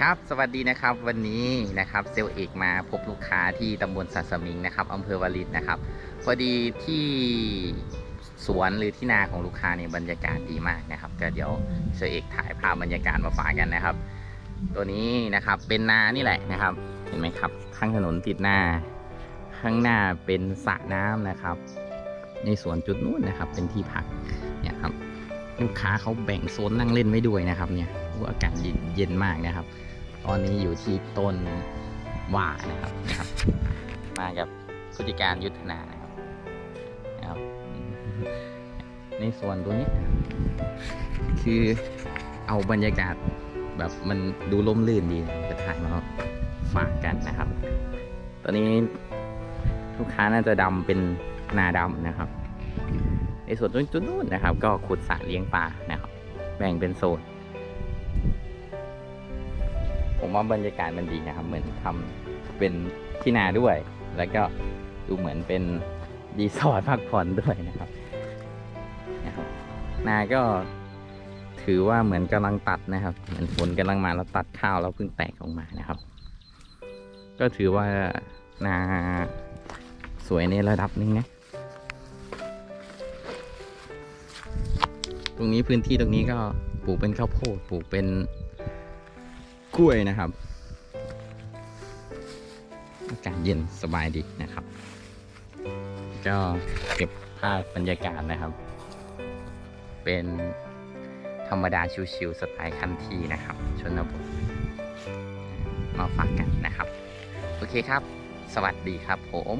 ครับสวัสดีนะครับวันนี้นะครับเซลเอกมาพบลูกค้าที่ตำบลสัสมิงนะครับอำเภอวารินนะครับพอดีที่สวนหรือที่นาของลูกค้าเนี่ยบรรยากาศดีมากนะครับ ก็เดี๋ยวเซลเอกถ่ายภาพบรรยากาศมาฝากกันนะครับ ตัวนี้นะครับเป็นนานี่แหละนะครับ เห็นไหมครับ ข้างถนนติดหน้า ข้างหน้าเป็นสระน้ำนะครับ ในสวนจุดนู้นนะครับเป็นที่พักเนี่ยครับ ลูกค้าเขาแบ่งโซนนั่งเล่นไว้ด้วยนะครับ เนี่ยโอ้อากาศเย็นเย็นมากนะครับ ตอนนี้อยู่ที่ต้นว่านะครับนะครับ มากับผู้จัดการยุทธนานะครับนะครับ ในส่วนตัวนี้ คือเอาบรรยากาศแบบมันดูร่มรื่นดีจะถ่ายมาฝากกันนะครับ ตอนนี้ลูกค้าน่าจะดำเป็นนาดำนะครับ ในส่วนตรงจุดนู้นนะครับ ก็ขุดสระเลี้ยงปลานะครับ แบ่งเป็นโซน ผมว่าบรรยากาศมันดีนะครับ เหมือนทำเป็นที่นาด้วย แล้วก็ดูเหมือนเป็นรีสอร์ทพักผ่อนด้วยนะครับนะครับ นาก็ถือว่าเหมือนกำลังตัดนะครับ เหมือนฝนกำลังมาแล้วตัดข้าวแล้วเพิ่งแตกออกมานะครับ ก็ถือว่านาสวยในระดับหนึงนะ ตรงนี้พื้นที่ตรงนี้ก็ปลูกเป็นข้าวโพดปลูกเป็นกล้วยนะครับอากาศเย็นสบายดีนะครับ ก็เก็บภาพบรรยากาศนะครับ เป็นธรรมดาชิวๆสไตล์คันทีนะครับ ชนบทมาฝากกันนะครับ โอเคครับ สวัสดีครับผม